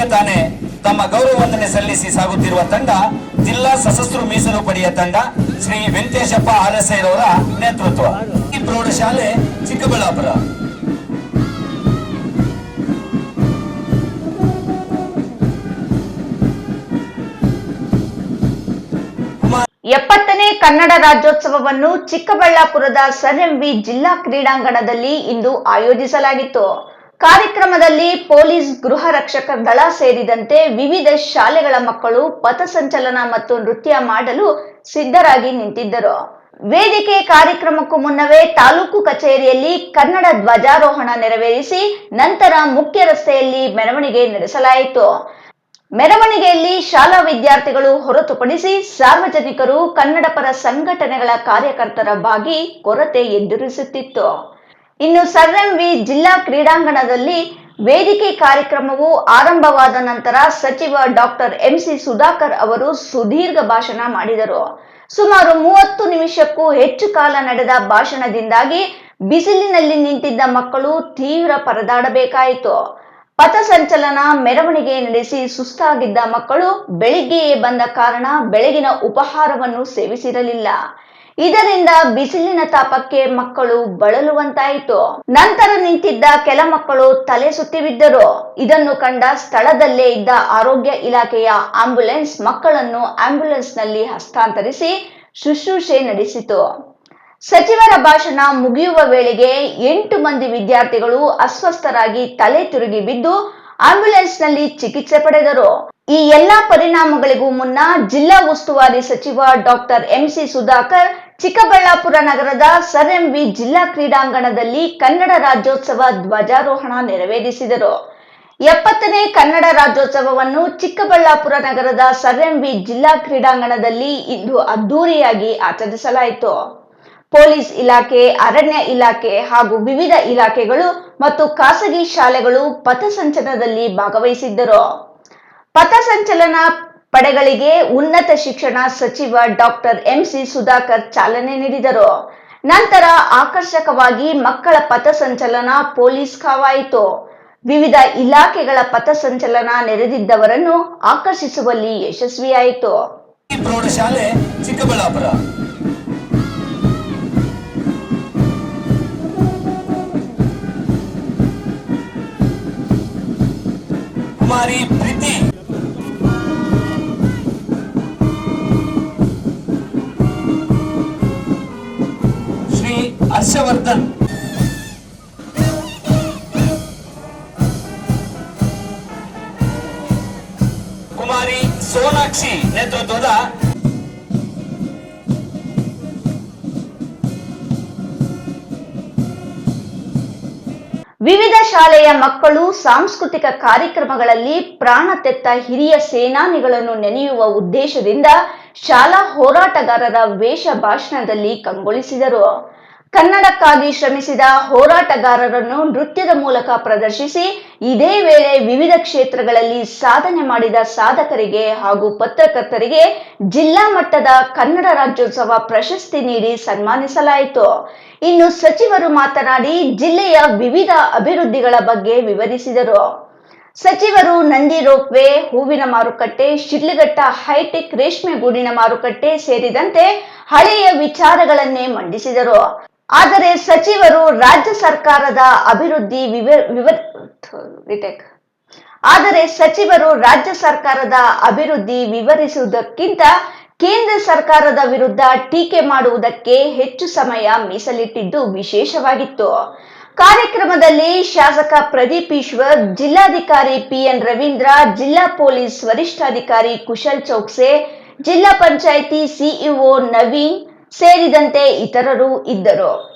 ಈಗ ತಾನೇ ತಮ್ಮ ಗೌರವ ವಂದನೆ ಸಲ್ಲಿಸಿ ಸಾಗುತ್ತಿರುವ ತಂಡ ಜಿಲ್ಲಾ ಸಶಸ್ತ್ರ ಮೀಸಲು ಪಡೆಯ ತಂಡ ಶ್ರೀ ವೆಂಕಟೇಶಪ್ಪ ಆರಸೈರವರ ನೇತೃತ್ವ. ಈ ಪ್ರೌಢಶಾಲೆ ಚಿಕ್ಕಬಳ್ಳಾಪುರ. ಎಪ್ಪತ್ತನೇ ಕನ್ನಡ ರಾಜ್ಯೋತ್ಸವವನ್ನು ಚಿಕ್ಕಬಳ್ಳಾಪುರದ ಸರ್ ಜಿಲ್ಲಾ ಕ್ರೀಡಾಂಗಣದಲ್ಲಿ ಇಂದು ಆಯೋಜಿಸಲಾಗಿತ್ತು. ಕಾರ್ಯಕ್ರಮದಲ್ಲಿ ಪೊಲೀಸ್ ಗೃಹ ರಕ್ಷಕ ದಳ ಸೇರಿದಂತೆ ವಿವಿಧ ಶಾಲೆಗಳ ಮಕ್ಕಳು ಪಥಸಂಚಲನ ಮತ್ತು ನೃತ್ಯ ಮಾಡಲು ಸಿದ್ಧರಾಗಿ ನಿಂತಿದ್ದರು. ವೇದಿಕೆ ಕಾರ್ಯಕ್ರಮಕ್ಕೂ ಮುನ್ನವೇ ತಾಲೂಕು ಕಚೇರಿಯಲ್ಲಿ ಕನ್ನಡ ಧ್ವಜಾರೋಹಣ ನೆರವೇರಿಸಿ ನಂತರ ಮುಖ್ಯ ರಸ್ತೆಯಲ್ಲಿ ಮೆರವಣಿಗೆ ನಡೆಸಲಾಯಿತು. ಮೆರವಣಿಗೆಯಲ್ಲಿ ಶಾಲಾ ವಿದ್ಯಾರ್ಥಿಗಳು ಹೊರತುಪಡಿಸಿ ಸಾರ್ವಜನಿಕರು ಕನ್ನಡ ಪರ ಸಂಘಟನೆಗಳ ಕಾರ್ಯಕರ್ತರ ಭಾಗಿ ಕೊರತೆ ಎದುರಿಸುತ್ತಿತ್ತು. ಇನ್ನು ಸರ್ ಎಂವಿ ಜಿಲ್ಲಾ ಕ್ರೀಡಾಂಗಣದಲ್ಲಿ ವೇದಿಕೆ ಕಾರ್ಯಕ್ರಮವು ಆರಂಭವಾದ ನಂತರ ಸಚಿವ ಡಾಕ್ಟರ್ ಎಂಸಿ ಸುಧಾಕರ್ ಅವರು ಸುದೀರ್ಘ ಭಾಷಣ ಮಾಡಿದರು. ಸುಮಾರು ಮೂವತ್ತು ನಿಮಿಷಕ್ಕೂ ಹೆಚ್ಚು ಕಾಲ ನಡೆದ ಭಾಷಣದಿಂದಾಗಿ ಬಿಸಿಲಿನಲ್ಲಿ ನಿಂತಿದ್ದ ಮಕ್ಕಳು ತೀವ್ರ ಪರದಾಡಬೇಕಾಯಿತು. ಪಥಸಂಚಲನ ಮೆರವಣಿಗೆ ನಡೆಸಿ ಸುಸ್ತಾಗಿದ್ದ ಮಕ್ಕಳು ಬೆಳಿಗ್ಗೆಯೇ ಬಂದ ಕಾರಣ ಬೆಳಗಿನ ಉಪಹಾರವನ್ನು ಸೇವಿಸಿರಲಿಲ್ಲ. ಇದರಿಂದ ಬಿಸಿಲಿನ ತಾಪಕ್ಕೆ ಮಕ್ಕಳು ಬಳಲುವಂತಾಯಿತು. ನಂತರ ನಿಂತಿದ್ದ ಕೆಲ ಮಕ್ಕಳು ತಲೆ ಸುತ್ತಿ ಬಿದ್ದರು ಇದನ್ನು ಕಂಡ ಸ್ಥಳದಲ್ಲೇ ಇದ್ದ ಆರೋಗ್ಯ ಇಲಾಖೆಯ ಆಂಬ್ಯುಲೆನ್ಸ್ ಮಕ್ಕಳನ್ನು ಆಂಬ್ಯುಲೆನ್ಸ್ನಲ್ಲಿ ಹಸ್ತಾಂತರಿಸಿ ಶುಶ್ರೂಷೆ ನಡೆಸಿತು. ಸಚಿವರ ಭಾಷಣ ಮುಗಿಯುವ ವೇಳೆಗೆ ಎಂಟು ಮಂದಿ ವಿದ್ಯಾರ್ಥಿಗಳು ಅಸ್ವಸ್ಥರಾಗಿ ತಲೆ ತಿರುಗಿ ಬಿದ್ದು ಆಂಬ್ಯುಲೆನ್ಸ್ನಲ್ಲಿ ಚಿಕಿತ್ಸೆ ಪಡೆದರು. ಈ ಎಲ್ಲಾ ಪರಿಣಾಮಗಳಿಗೂ ಮುನ್ನ ಜಿಲ್ಲಾ ಉಸ್ತುವಾರಿ ಸಚಿವ ಡಾಕ್ಟರ್ ಎಂಸಿ ಸುಧಾಕರ್ ಚಿಕ್ಕಬಳ್ಳಾಪುರ ನಗರದ ಸರ್ ಎಂವಿ ಜಿಲ್ಲಾ ಕ್ರೀಡಾಂಗಣದಲ್ಲಿ ಕನ್ನಡ ರಾಜ್ಯೋತ್ಸವ ಧ್ವಜಾರೋಹಣ ನೆರವೇರಿಸಿದರು. ಎಪ್ಪತ್ತನೇ ಕನ್ನಡ ರಾಜ್ಯೋತ್ಸವವನ್ನು ಚಿಕ್ಕಬಳ್ಳಾಪುರ ನಗರದ ಸರ್ ಎಂವಿ ಜಿಲ್ಲಾ ಕ್ರೀಡಾಂಗಣದಲ್ಲಿ ಇಂದು ಅದ್ದೂರಿಯಾಗಿ ಆಚರಿಸಲಾಯಿತು. ಪೊಲೀಸ್ ಇಲಾಖೆ, ಅರಣ್ಯ ಇಲಾಖೆ ಹಾಗೂ ವಿವಿಧ ಇಲಾಖೆಗಳು ಮತ್ತು ಖಾಸಗಿ ಶಾಲೆಗಳು ಪಥಸಂಚಲನದಲ್ಲಿ ಭಾಗವಹಿಸಿದ್ದರು. ಪಥಸಂಚಲನ ಪಡೆಗಳಿಗೆ ಉನ್ನತ ಶಿಕ್ಷಣ ಸಚಿವ ಡಾಕ್ಟರ್ ಎಂಸಿ ಸುಧಾಕರ್ ಚಾಲನೆ ನೀಡಿದರು. ನಂತರ ಆಕರ್ಷಕವಾಗಿ ಮಕ್ಕಳ ಪಥಸಂಚಲನ ಪೊಲೀಸ್ ಕಾವಾಯಿತು. ವಿವಿಧ ಇಲಾಖೆಗಳ ಪಥಸಂಚಲನ ನೆರೆದಿದ್ದವರನ್ನು ಆಕರ್ಷಿಸುವಲ್ಲಿ ಯಶಸ್ವಿಯಾಯಿತು. ಪ್ರೌಢಶಾಲೆ ಚಿಕ್ಕಬಳ್ಳಾಪುರ. ಕುಮಾರಿ ಪ್ರೀತಿ ಹರ್ಷವರ್ಧನ್. ಕುಮಾರಿ ಸೋನಾಕ್ಷಿ ನೇತೃತ್ವದ ವಿವಿಧ ಶಾಲೆಯ ಮಕ್ಕಳು ಸಾಂಸ್ಕೃತಿಕ ಕಾರ್ಯಕ್ರಮಗಳಲ್ಲಿ ಪ್ರಾಣ ತೆತ್ತ ಹಿರಿಯ ಸೇನಾನಿಗಳನ್ನು ನೆನೆಯುವ ಉದ್ದೇಶದಿಂದ ಶಾಲಾ ಹೋರಾಟಗಾರರ ವೇಷ ಭಾಷಣದಲ್ಲಿ ಕಂಗೊಳಿಸಿದರು. ಕನ್ನಡಕ್ಕಾಗಿ ಶ್ರಮಿಸಿದ ಹೋರಾಟಗಾರರನ್ನು ನೃತ್ಯದ ಮೂಲಕ ಪ್ರದರ್ಶಿಸಿ, ಇದೇ ವೇಳೆ ವಿವಿಧ ಕ್ಷೇತ್ರಗಳಲ್ಲಿ ಸಾಧನೆ ಮಾಡಿದ ಸಾಧಕರಿಗೆ ಹಾಗೂ ಪತ್ರಕರ್ತರಿಗೆ ಜಿಲ್ಲಾ ಮಟ್ಟದ ಕನ್ನಡ ರಾಜ್ಯೋತ್ಸವ ಪ್ರಶಸ್ತಿ ನೀಡಿ ಸನ್ಮಾನಿಸಲಾಯಿತು. ಇನ್ನು ಸಚಿವರು ಮಾತನಾಡಿ, ಜಿಲ್ಲೆಯ ವಿವಿಧ ಅಭಿವೃದ್ಧಿಗಳ ಬಗ್ಗೆ ವಿವರಿಸಿದರು. ಸಚಿವರು ನಂದಿ ರೋಪ್ವೇ, ಹೂವಿನ ಮಾರುಕಟ್ಟೆ, ಶಿಡ್ಲಘಟ್ಟ ಹೈಟೆಕ್ ರೇಷ್ಮೆ ಗೂಡಿನ ಮಾರುಕಟ್ಟೆ ಸೇರಿದಂತೆ ಹಳೆಯ ವಿಚಾರಗಳನ್ನೇ ಮಂಡಿಸಿದರು. ಆದರೆ ಸಚಿವರು ರಾಜ್ಯ ಸರ್ಕಾರದ ಅಭಿವೃದ್ಧಿ ಆದರೆ ಸಚಿವರು ರಾಜ್ಯ ಸರ್ಕಾರದ ಅಭಿವೃದ್ಧಿ ವಿವರಿಸುವುದಕ್ಕಿಂತ ಕೇಂದ್ರ ಸರ್ಕಾರದ ವಿರುದ್ಧ ಟೀಕೆ ಮಾಡುವುದಕ್ಕೆ ಹೆಚ್ಚು ಸಮಯ ಮೀಸಲಿಟ್ಟಿದ್ದು ವಿಶೇಷವಾಗಿತ್ತು. ಕಾರ್ಯಕ್ರಮದಲ್ಲಿ ಶಾಸಕ ಪ್ರದೀಪ್ ಈಶ್ವರ್, ಜಿಲ್ಲಾಧಿಕಾರಿ ಪಿಎನ್ ರವೀಂದ್ರ, ಜಿಲ್ಲಾ ಪೊಲೀಸ್ ವರಿಷ್ಠಾಧಿಕಾರಿ ಕುಶಲ್ ಚೌಕ್ಸೆ, ಜಿಲ್ಲಾ ಪಂಚಾಯಿತಿ ಸಿಇಒ ನವೀನ್ ಸೇರಿದಂತೆ ಇತರರು ಇದ್ದರು.